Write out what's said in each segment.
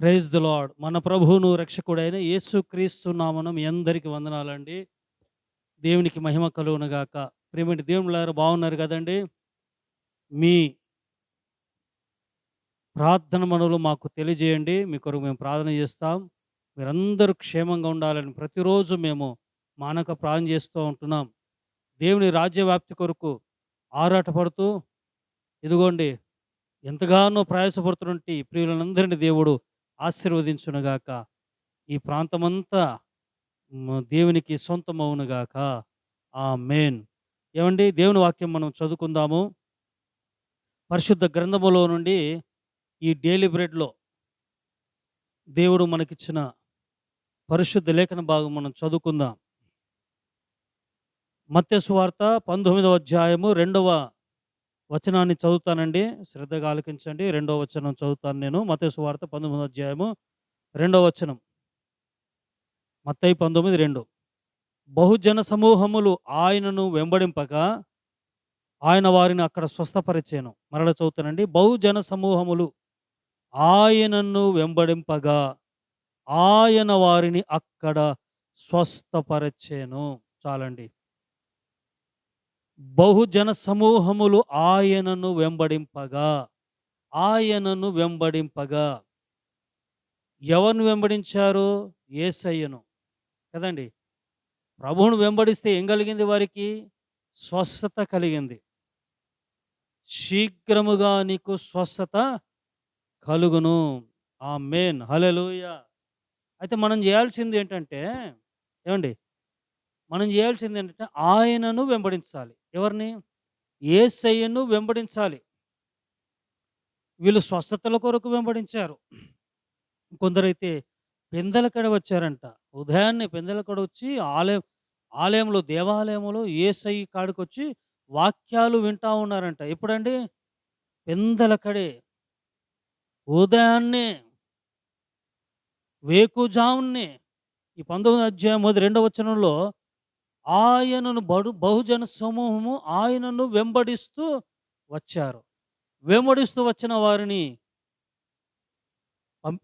Praise the lord. మన ప్రభువును రక్షకుడైన యేసు క్రీస్తు నామనం మీ అందరికీ వందనాలండి. దేవునికి మహిమ కలుగునగాక ప్రేమటి దేవుళ్ళారు బాగున్నారు కదండి? మీ ప్రార్థన మనలు మాకు తెలియజేయండి. మీ కొరకు మేము ప్రార్థన చేస్తాం. మీరందరూ క్షేమంగా ఉండాలని ప్రతిరోజు మేము మానక ప్రార్థన చేస్తూ ఉంటున్నాం. దేవుని రాజ్యవ్యాప్తి కొరకు ఆరాటపడుతూ ఇదిగోండి ఎంతగానో ప్రయాసపడుతున్నట్టు ప్రియులందరినీ దేవుడు ఆశీర్వదించునుగాక. ఈ ప్రాంతమంతా దేవునికి సొంతమవునుగాక. ఆ మెయిన్ ఏమండి? దేవుని వాక్యం మనం చదువుకుందాము. పరిశుద్ధ గ్రంథములో నుండి ఈ డైలీ బ్రెడ్లో దేవుడు మనకిచ్చిన పరిశుద్ధ లేఖన భాగం మనం చదువుకుందాం. మత్స్య వార్త పంతొమ్మిదవ అధ్యాయము రెండవ వచనాన్ని చదువుతానండి. శ్రద్ధగా ఆలకించండి. రెండవ వచనం చదువుతాను నేను. మతేసు వార్త పంతొమ్మిది అధ్యాయము రెండవ వచనం. మత్తయి పంతొమ్మిది రెండు. బహుజన సమూహములు ఆయనను వెంబడింపక ఆయన వారిని అక్కడ స్వస్థపరిచాను. మరల చదువుతానండి. బహుజన సమూహములు ఆయనను వెంబడింపగా ఆయన వారిని అక్కడ స్వస్థపరచాను. చాలండి. బహుజన సమూహములు ఆయనను వెంబడింపగా ఆయనను వెంబడింపగా. ఎవరిని వెంబడించారు? ఏసయ్యను. కదండి? ప్రభువును వెంబడిస్తే ఏం కలిగింది వారికి? స్వస్థత కలిగింది. శీఘ్రముగా నీకు స్వస్థత కలుగును. ఆ మెయిన్ హలెలుయ అయితే మనం చేయాల్సింది ఏంటంటే ఏమండి? మనం చేయాల్సింది ఏంటంటే ఆయనను వెంబడించాలి. ఎవరిని? ఏసయ్యను వెంబడించాలి. వీళ్ళు స్వస్థతల కొరకు వెంబడించారు. కొందరైతే పెందలకడ వచ్చారంట. ఉదయాన్నే పెందలకడ వచ్చి ఆలయం ఆలయంలో దేవాలయంలో ఏసై కాడికి వచ్చి వాక్యాలు వింటా ఉన్నారంట. ఎప్పుడండి? పెందలకడే ఉదయాన్నే వేకుజామున్నే ఈ పంతొమ్మిది అధ్యాయం మొదటి రెండవ వచనంలో ఆయనను బడు బహుజన సమూహము ఆయనను వెంబడిస్తూ వచ్చారు. వెంబడిస్తూ వచ్చిన వారిని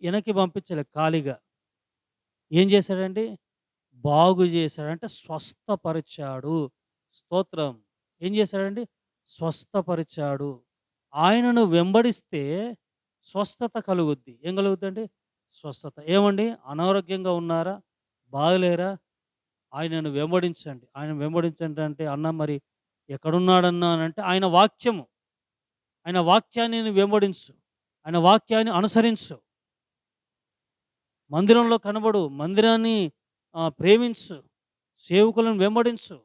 వెనక్కి పంపించలే ఖాళీగా. ఏం చేశాడండి? బాగు చేశాడంటే స్వస్థపరిచాడు. స్తోత్రం. ఏం చేశాడండి? స్వస్థపరిచాడు. ఆయనను వెంబడిస్తే స్వస్థత కలుగుద్ది. ఏం కలుగుద్దండి? స్వస్థత. ఏమండి? అనారోగ్యంగా ఉన్నారా? బాగలేరా? ఆయనను వెంబడించండి. ఆయన వెంబడించండి అంటే అన్న మరి ఎక్కడున్నాడన్నా? అని అంటే ఆయన వాక్యము. ఆయన వాక్యాన్ని వెంబడించు. ఆయన వాక్యాన్ని అనుసరించు. మందిరంలో కనబడు. మందిరాన్ని ప్రేమించు. సేవకులను వెంబడించు.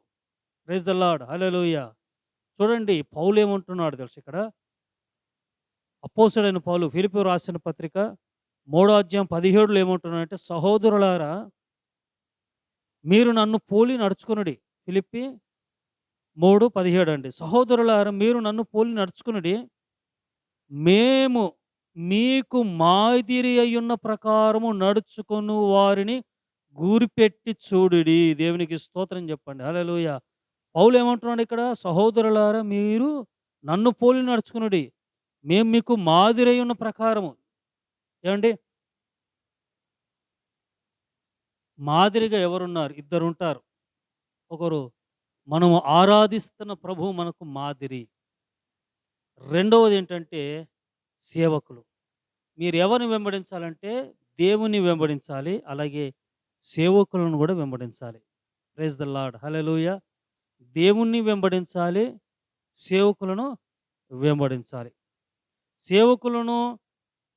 ప్రైజ్ ద లార్డ్ హలోయ చూడండి పౌలు ఏమంటున్నాడు తెలుసు ఇక్కడ? అపోసడైన పౌలు ఫిలిపి రాసిన పత్రిక మూడో అధ్యాయం పదిహేడులో ఏమంటున్నాడంటే సహోదరులారా మీరు నన్ను పోలి నడుచుకునుడి. ఫిలిప్పి మూడు పదిహేడు అండి. సహోదరులారా మీరు నన్ను పోలి నడుచుకునుడి. మేము మీకు మాదిరి అయ్యున్న ప్రకారము నడుచుకుని వారిని గూరిపెట్టి చూడుడి. దేవునికి స్తోత్రం చెప్పండి. హల్లెలూయా. పౌలు ఏమంటున్నాడు ఇక్కడ? సహోదరులారా మీరు నన్ను పోలి నడుచుకునుడి. మేము మీకు మాదిరి అయి ఉన్న ప్రకారము. ఏమండి? మాదిరిగా ఎవరున్నారు? ఇద్దరు ఉంటారు ఒకరు మనము ఆరాధిస్తున్న ప్రభు మనకు మాదిరి. రెండవది ఏంటంటే సేవకులు. మీరు ఎవరిని వెంబడించాలంటే దేవుని వెంబడించాలి అలాగే సేవకులను కూడా వెంబడించాలి. ప్రైజ్ ద లార్డ్ హల్లెలూయా దేవుణ్ణి వెంబడించాలి సేవకులను వెంబడించాలి. సేవకులను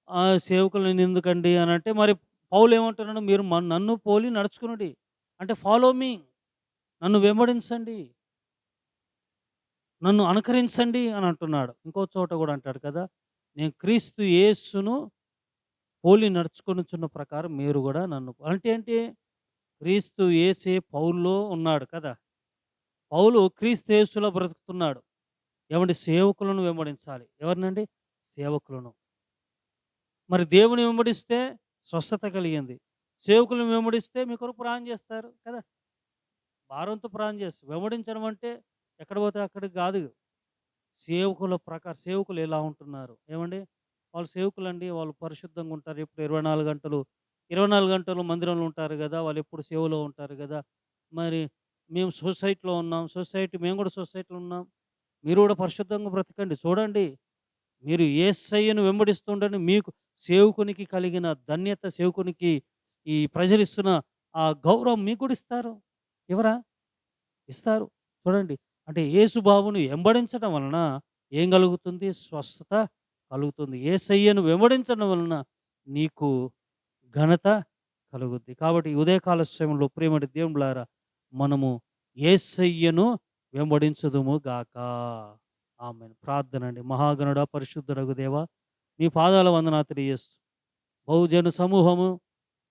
ఆ సేవకులను ఎందుకండి అని అంటే మరి పౌలు ఏమంటున్నాడు మీరు నన్ను పోలి నడుచుకునుడి. అంటే ఫాలో మీ. నన్ను వెంబడించండి. నన్ను అనుకరించండి అని అంటున్నాడు. ఇంకో చోట కూడా అంటాడు కదా నేను క్రీస్తు యేసును పోలి నడుచుకొనుచున్న ప్రకారం మీరు కూడా నన్ను అంటే ఏంటి? క్రీస్తు యేసే పౌల్లో ఉన్నాడు కదా. పౌలు క్రీస్తు యేసులో బ్రతుకుతున్నాడు. ఏమండి సేవకులను వెంబడించాలి? ఎవరినండి? సేవకులను. మరి దేవుని వెంబడిస్తే స్వస్థత కలిగింది సేవకులను వెంబడిస్తే మీ కొరకు ప్రాణం చేస్తారు కదా భారంతో ప్రాణం చేస్తారు వెంబడించడం అంటే ఎక్కడ పోతే అక్కడికి కాదు సేవకుల ప్రకారం సేవకులు ఎలా ఉంటున్నారు ఏమండి వాళ్ళు సేవకులండి. వాళ్ళు పరిశుద్ధంగా ఉంటారు. ఎప్పుడు 24 గంటలు 24 గంటలు మందిరంలో ఉంటారు కదా వాళ్ళు ఎప్పుడు సేవలో ఉంటారు కదా మరి మేము సొసైటీలో ఉన్నాం. సొసైటీ మేము కూడా సొసైటీలో ఉన్నాం. మీరు కూడా పరిశుద్ధంగా బ్రతకండి. చూడండి. మీరు ఏ సయ్యను వెంబడిస్తుండండి. మీకు సేవకునికి కలిగిన ధన్యత, సేవకునికి ఈ ప్రజలిస్తున్న ఆ గౌరవం మీకు కూడా ఇస్తారు. ఇవ్వరా? ఇస్తారు. చూడండి. అంటే ఏసుబాబును వెంబడించడం వలన ఏం కలుగుతుంది? స్వస్థత కలుగుతుంది. ఏ సయ్యను వెంబడించడం వలన నీకు ఘనత కలుగుద్ది. కాబట్టి ఉదయకాల సమయంలో ప్రేమటి దేవునులారా మనము యేసయ్యను వెంబడించదుము గాక. ఆమె ప్రార్థన అండి. మహాగణుడ పరిశుద్ధుడగు దేవా, మీ పాదాల వందనాలు తెలియజేస్తూ బహుజన సమూహము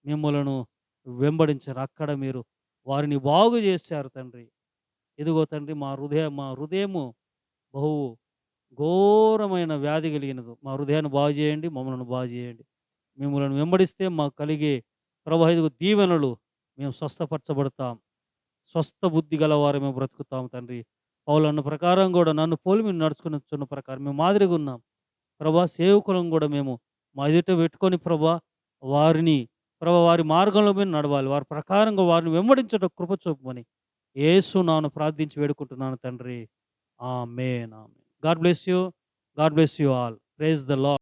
మిమ్మలను వెంబడించారు. అక్కడ మీరు వారిని బాగు చేశారు తండ్రి. ఇదిగో తండ్రి మా హృదయ మా హృదయము బహు ఘోరమైన వ్యాధి కలిగినది. మా హృదయాన్ని బాగు చేయండి. మమ్మల్ని బాగు చేయండి. మిమ్మల్ని వెంబడిస్తే మాకు కలిగే ప్రభా దీవెనలు మేము స్వస్థపరచబడతాం. స్వస్థ బుద్ధి గలవారు మేము బ్రతుకుతాం తండ్రి. పౌలన్న ప్రకారం కూడా నన్ను పోలి మీరు నడుచుకుని ప్రకారం మేము మాదిరిగా ఉన్నాం. ప్రభా సేవకులను కూడా మేము మా ఎదుట పెట్టుకొని ప్రభా వారిని ప్రభా వారి మార్గంలో మేము నడవాలి. వారి ప్రకారంగా వారిని వెంబడించట కృప చూపమని ఏసు నాను ప్రార్థించి వేడుకుంటున్నాను తండ్రి. ఆమె నా God bless you. God bless you all. Praise the lord